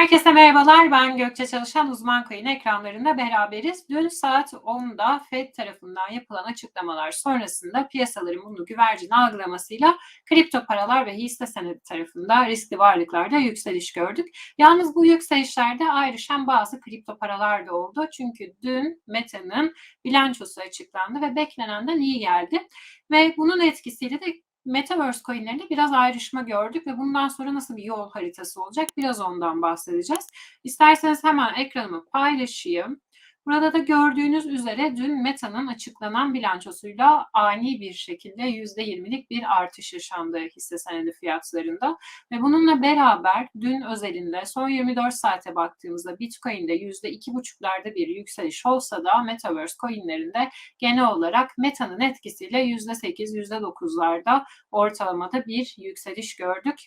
Herkese merhabalar. Ben Gökçe Çalışan Uzman Coin ekranlarında beraberiz. Dün saat 10'da Fed tarafından yapılan açıklamalar sonrasında piyasaların bunu güvercin algılamasıyla kripto paralar ve hisse senedi tarafında riskli varlıklarda yükseliş gördük. Yalnız bu yükselişlerde ayrışan bazı kripto paralar da oldu. Çünkü dün Meta'nın bilançosu açıklandı ve beklenenden iyi geldi. Ve bunun etkisiyle de Metaverse coinlerinde biraz ayrışma gördük ve bundan sonra nasıl bir yol haritası olacak biraz ondan bahsedeceğiz. İsterseniz hemen ekranımı paylaşayım. Burada da gördüğünüz üzere dün Meta'nın açıklanan bilançosuyla ani bir şekilde %20'lik bir artış yaşandı hisse senedi fiyatlarında. Ve bununla beraber dün özelinde son 24 saate baktığımızda Bitcoin'de %2,5'larda bir yükseliş olsa da Metaverse coinlerinde genel olarak Meta'nın etkisiyle %8, %9'larda ortalamada bir yükseliş gördük.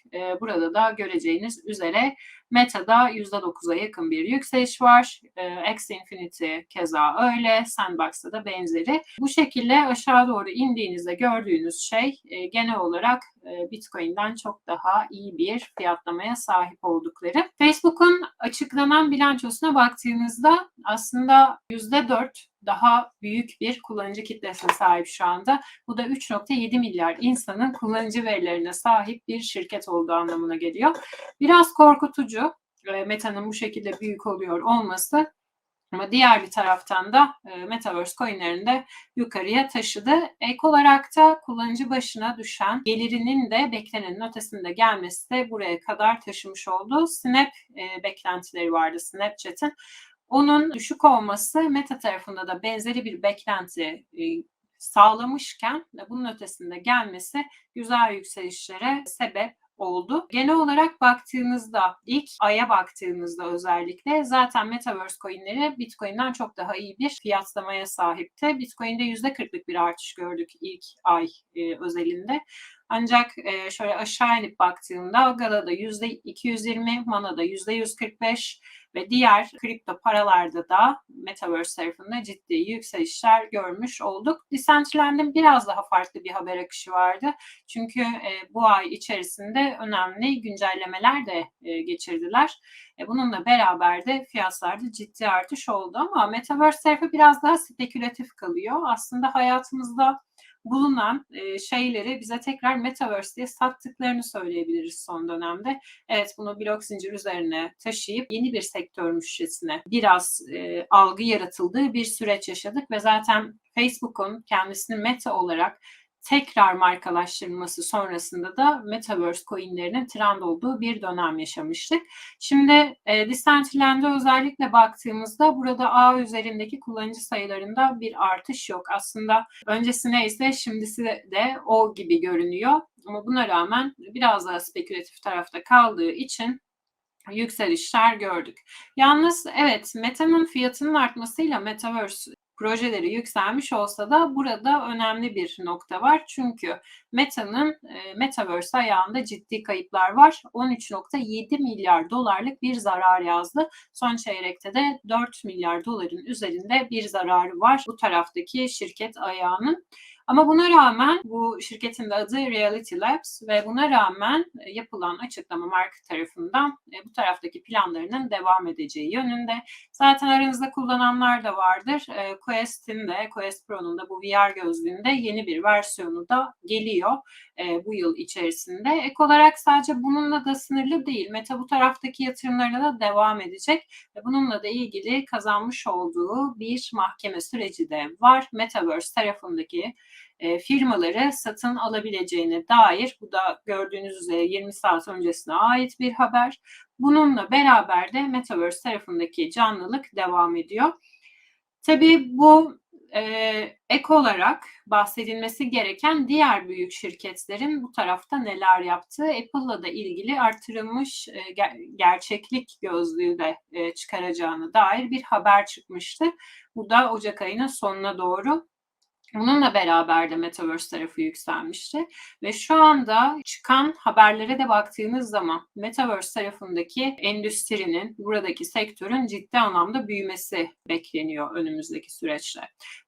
Burada da göreceğiniz üzere Meta'da %9'a yakın bir yükseliş var. X Infinity Unity keza öyle. Sandbox'ta da benzeri. Bu şekilde aşağı doğru indiğinizde gördüğünüz şey e, genel olarak e, Bitcoin'den çok daha iyi bir fiyatlamaya sahip oldukları. Facebook'un açıklanan bilançosuna baktığınızda aslında %4 daha büyük bir kullanıcı kitlesine sahip şu anda. Bu da 3.7 milyar insanın kullanıcı verilerine sahip bir şirket olduğu anlamına geliyor. Biraz korkutucu e, Meta'nın bu şekilde büyük oluyor olması ama diğer bir taraftan da e, Metaverse coinlerini de yukarıya taşıdı. Ek olarak da kullanıcı başına düşen gelirinin de beklenenin ötesinde gelmesi de buraya kadar taşımış oldu. Snap e, beklentileri vardı Snapchat'in. Onun düşük olması Meta tarafında da benzeri bir beklenti e, sağlamışken bunun ötesinde gelmesi güzel yükselişlere sebep oldu. Genel olarak baktığınızda ilk aya baktığınızda özellikle zaten Metaverse coinleri Bitcoin'den çok daha iyi bir fiyatlamaya sahipti. Bitcoin'de %40'lık bir artış gördük ilk ay e, özelinde. Ancak e, şöyle aşağı inip baktığımda Gala'da %220, Mana'da %145 ve diğer kripto paralarda da Metaverse tarafında ciddi yükselişler görmüş olduk. Decentraland'ın biraz daha farklı bir haber akışı vardı. Çünkü e, bu ay içerisinde önemli güncellemeler de e, geçirdiler. E, bununla beraber de fiyatlarda ciddi artış oldu ama Metaverse tarafı biraz daha spekülatif kalıyor. Aslında hayatımızda bulunan e, şeyleri bize tekrar Metaverse diye sattıklarını söyleyebiliriz son dönemde. Evet bunu blok zincir üzerine taşıyıp yeni bir sektörmüşçesine biraz e, algı yaratıldığı bir süreç yaşadık ve zaten Facebook'un kendisini meta olarak tekrar markalaştırılması sonrasında da Metaverse coinlerinin trend olduğu bir dönem yaşamıştık. Şimdi e, Decentraland'e özellikle baktığımızda burada A üzerindeki kullanıcı sayılarında bir artış yok. Aslında öncesi neyse şimdisi de o gibi görünüyor. Ama buna rağmen biraz daha spekülatif tarafta kaldığı için yükselişler gördük. Yalnız evet Meta'nın fiyatının artmasıyla Metaverse projeleri yükselmiş olsa da burada önemli bir nokta var. Çünkü Meta'nın e, Metaverse ayağında ciddi kayıplar var. 13.7 milyar dolarlık bir zarar yazdı. Son çeyrekte de 4 milyar doların üzerinde bir zararı var bu taraftaki şirket ayağının. Ama buna rağmen bu şirketin de adı Reality Labs ve buna rağmen e, yapılan açıklama marka tarafından e, bu taraftaki planlarının devam edeceği yönünde. Zaten aranızda kullananlar da vardır. E, Quest'in de, Quest Pro'nun da bu VR gözlüğünde yeni bir versiyonu da geliyor bu yıl içerisinde. Ek olarak sadece bununla da sınırlı değil. Meta bu taraftaki yatırımlarına da devam edecek bununla da ilgili kazanmış olduğu bir mahkeme süreci de var. Metaverse tarafındaki e, firmaları satın alabileceğine dair bu da gördüğünüz üzere 20 saat öncesine ait bir haber. Bununla beraber de Metaverse tarafındaki canlılık devam ediyor. Tabii bu e, ek olarak bahsedilmesi gereken diğer büyük şirketlerin bu tarafta neler yaptığı Apple'la da ilgili artırılmış e, ger- gerçeklik gözlüğü de e, çıkaracağını dair bir haber çıkmıştı. Bu da Ocak ayının sonuna doğru Bununla beraber de Metaverse tarafı yükselmişti. Ve şu anda çıkan haberlere de baktığınız zaman Metaverse tarafındaki endüstrinin, buradaki sektörün ciddi anlamda büyümesi bekleniyor önümüzdeki süreçte.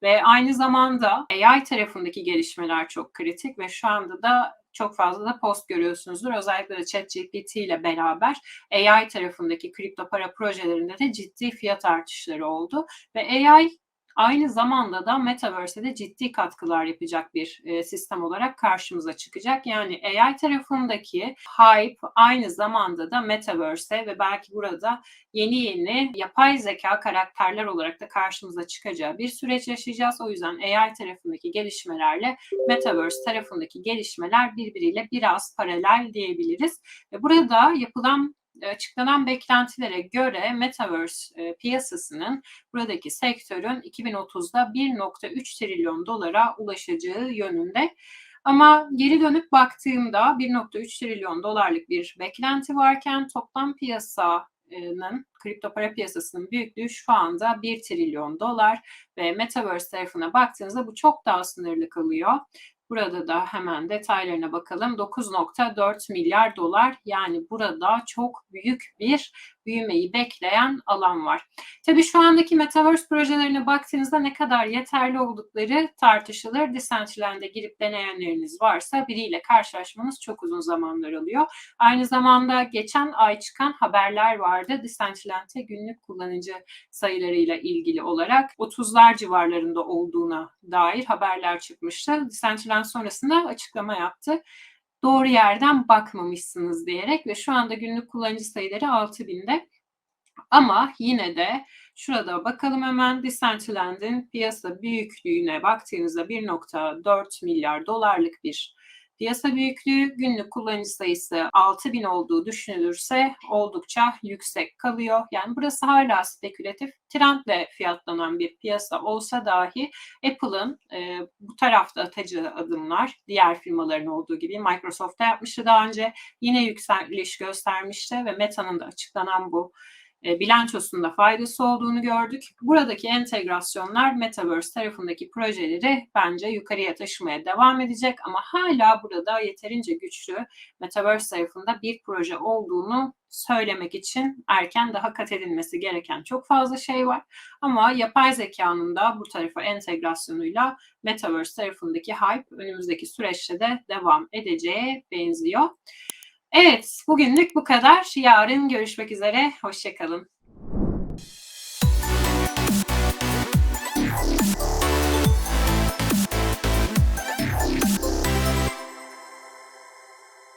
Ve aynı zamanda AI tarafındaki gelişmeler çok kritik ve şu anda da çok fazla da post görüyorsunuzdur. Özellikle de ChatGPT ile beraber AI tarafındaki kripto para projelerinde de ciddi fiyat artışları oldu ve AI Aynı zamanda da Metaverse'e de ciddi katkılar yapacak bir e, sistem olarak karşımıza çıkacak. Yani AI tarafındaki hype aynı zamanda da Metaverse'e ve belki burada yeni yeni yapay zeka karakterler olarak da karşımıza çıkacağı bir süreç yaşayacağız. O yüzden AI tarafındaki gelişmelerle Metaverse tarafındaki gelişmeler birbiriyle biraz paralel diyebiliriz. Burada yapılan açıklanan beklentilere göre Metaverse e, piyasasının buradaki sektörün 2030'da 1.3 trilyon dolara ulaşacağı yönünde. Ama geri dönüp baktığımda 1.3 trilyon dolarlık bir beklenti varken toplam piyasanın kripto para piyasasının büyüklüğü şu anda 1 trilyon dolar ve Metaverse tarafına baktığınızda bu çok daha sınırlı kalıyor. Burada da hemen detaylarına bakalım. 9.4 milyar dolar yani burada çok büyük bir büyümeyi bekleyen alan var. Tabii şu andaki Metaverse projelerine baktığınızda ne kadar yeterli oldukları tartışılır. Decentraland'e girip deneyenleriniz varsa biriyle karşılaşmanız çok uzun zamanlar alıyor. Aynı zamanda geçen ay çıkan haberler vardı. Decentraland'e günlük kullanıcı sayılarıyla ilgili olarak 30'lar civarlarında olduğuna dair haberler çıkmıştı. Decentraland sonrasında açıklama yaptı doğru yerden bakmamışsınız diyerek ve şu anda günlük kullanıcı sayıları 6000'de. Ama yine de şurada bakalım hemen Decentraland'in piyasa büyüklüğüne baktığınızda 1.4 milyar dolarlık bir Piyasa büyüklüğü günlük kullanıcı sayısı 6000 olduğu düşünülürse oldukça yüksek kalıyor. Yani burası hala spekülatif trendle fiyatlanan bir piyasa olsa dahi Apple'ın e, bu tarafta atacağı adımlar diğer firmaların olduğu gibi Microsoft'ta yapmıştı daha önce yine yükseliş göstermişti ve Meta'nın da açıklanan bu bilançosunda faydası olduğunu gördük. Buradaki entegrasyonlar Metaverse tarafındaki projeleri bence yukarıya taşımaya devam edecek ama hala burada yeterince güçlü Metaverse tarafında bir proje olduğunu söylemek için erken daha kat edilmesi gereken çok fazla şey var. Ama yapay zekanın da bu tarafa entegrasyonuyla Metaverse tarafındaki hype önümüzdeki süreçte de devam edeceğe benziyor. Evet, bugünlük bu kadar. Yarın görüşmek üzere. Hoşçakalın.